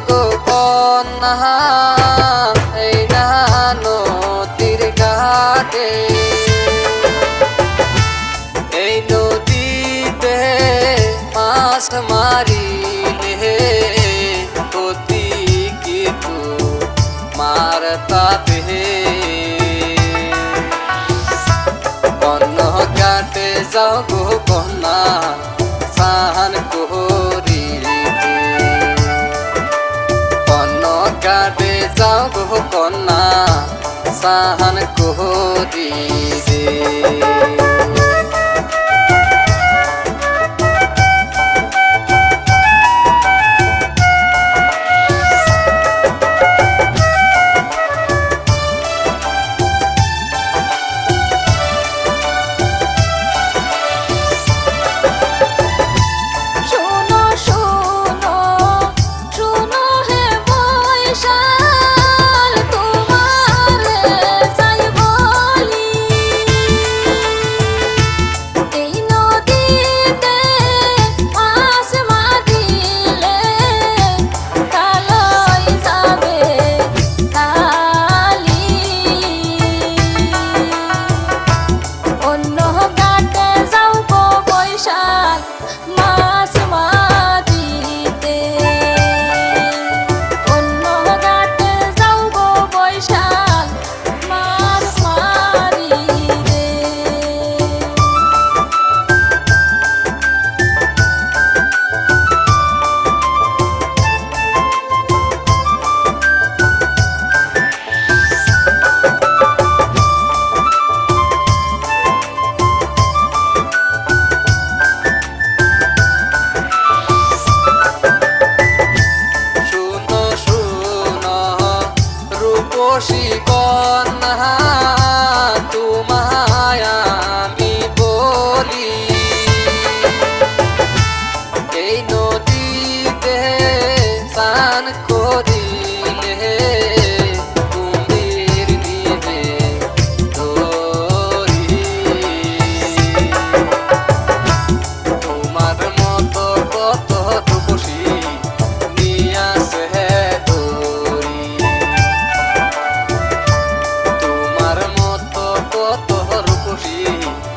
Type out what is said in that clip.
গোপন এই না নদীর ঘাটে এই নদীতে মাছ মারি হে প্রতি কিন্তু মারতা পেহে অন্য ঘাটে যাও গোপনা সাহান কোহ কাটে যাও কন্যা সাহান কোহ দিবে খুশি